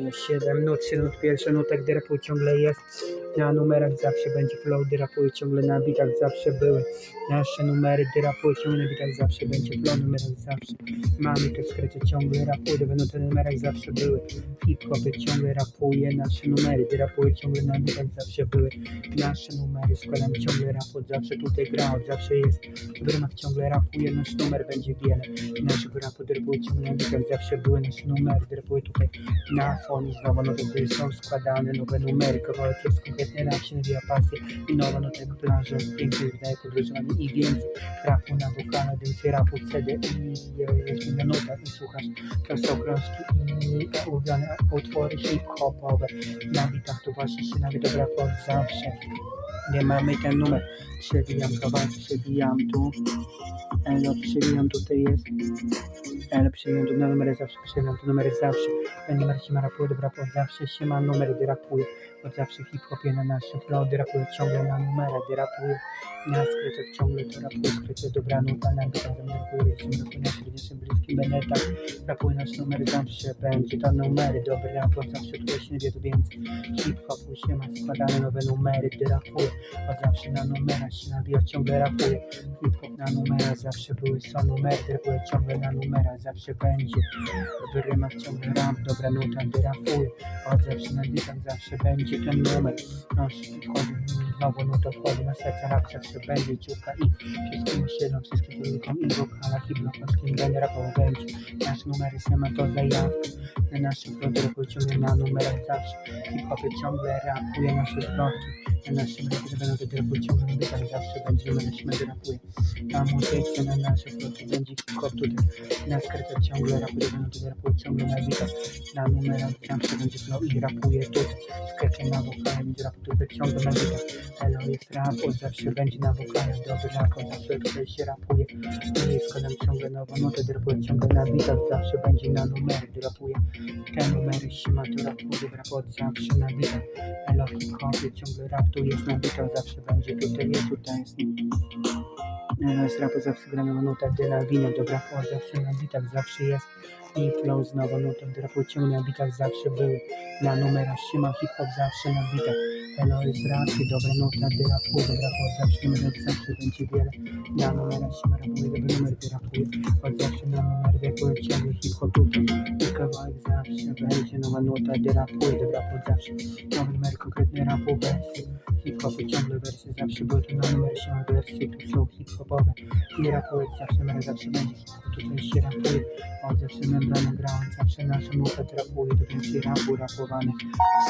7 nut, 3 nut, pierwsza nutek drapu ciągle jest, na numerach zawsze będzie flow, drapuje ciągle na bitach zawsze były, nasze numery drapuje ciągle na bitach zawsze będzie flow, numerach zawsze, mamy to skrycie ciągle rapuje, nuty na numerach zawsze były, hip-hopy ciągle rapuje, nasze numery drapuje ciągle na bitach zawsze były, nasze numery składam ciągle rap, zawsze tutaj gra, zawsze jest, w rymach ciągle rapuje, nasz numer będzie wiele, naszego rapu drapuje ciągle na bitach zawsze były, nasze numery drapuje tutaj na fonie znowu no to są składane nowe numery, kawałek jest konkretnie rap się nawija pasję i nowa no tego plaża pięknie wydaje podróżowanie i więcej rapu na wokale, więcej rapu CD i jest na nota i słuchasz krążki i ulubione utwory hip-hopowe. Na bitach to właśnie się nawija dobra pod zawsze nie mamy ten numer. Przewijam kawałek, przewijam tu. Elo, przewijam tutaj jest. Ale przewijam tu na numery zawsze, przewijam tu numery zawsze. Numer się ma rapuje, dobra zawsze się ma numery, rapuje od zawsze w hip-hopie na naszym flow, gdy rapuje ciągle na numerach, gdy rapuje na skrytach ciągle to rapuje, skrycie dobra nuta, na gdy razem rapuje, się rapuje na średniejszym bliskim benetach, rapuje nasz numer zawsze będzie to numery, dobry rap od zawsze tutaj się nie wie tu więcej, hip-hopu się ma składane nowe numery, gdy rapuje od zawsze na numerach się nabija, ciągle rapuje, hip-hop na numerach zawsze były, są numery, gdy rapuje ciągle na numerach, zawsze będzie, w rymach ciągle rap, dobra nuta, gdy rapuje, od zawsze na bitach zawsze będzie ten numer, nasz wchodzi znowu, no to wchodzi na serce rap, zawsze będzie ciuka i wszystkim siedzą, wszystkim publikom i wokalach i blokowskim będzie rapował będzie, nasze numery sama to zajawka, na naszych rodach ciągle na numerach zawsze, hip-hopy ciągle rapuje nasze zwroty, na naszym rapie będą wydrobu ciągle na bitach zawsze będzie numer, się rapuje, a muzyce na naszych rodach będzie hip-hop tutaj, na skrytach ciągle rapuje, będą tutaj rapuje ciągle na bitach, na numerach zawsze będzie flow i rapuje tutaj, skrycie na wokale, będzie rap tutaj ciągle na bitach, Elo jest rap, od zawsze będzie na wokale, dobry rap, od zawsze się rapuje, nie jest składam ciągle nową nutę, drapuje ciągle na bitach, zawsze będzie na numery, drapuje, te numery się ma, to rapuje, rap od zawsze na bitach, Elo hip-hopie, ciągle rap tu jest na bitach, zawsze będzie tutaj, jest tutaj, jest. Elo jest rap, od zawsze gra na nutę, dyna wino, dobra, od zawsze na bitach, zawsze jest, i flow znowu, no to drapuje ciągle na bitach, zawsze były, na numerach się ma, hip-hop zawsze na bitach, Elo jest raczej dobra nota, gdy rapuje, dobra, od zawsze numer zawsze będzie wiele, na numerach się rapuje, dobry numer, gdy rapuje, od zawsze na numer, rapuje ciągle hip-hop tutaj, i kawałek zawsze będzie nowa nota, gdy rapuje, dobra, od zawsze, nowy numer, konkretny rapu, wersy, hip-hopy, ciągle wersy, zawsze były tu na numer się wersy, tu są hip-hopowe, i rapuje, zawsze numer, zawsze będzie hip-hop, tutaj się rapuje, od zawsze membrana grałem, zawsze nasza nuta trapuje, do więcej rapu rapowanych,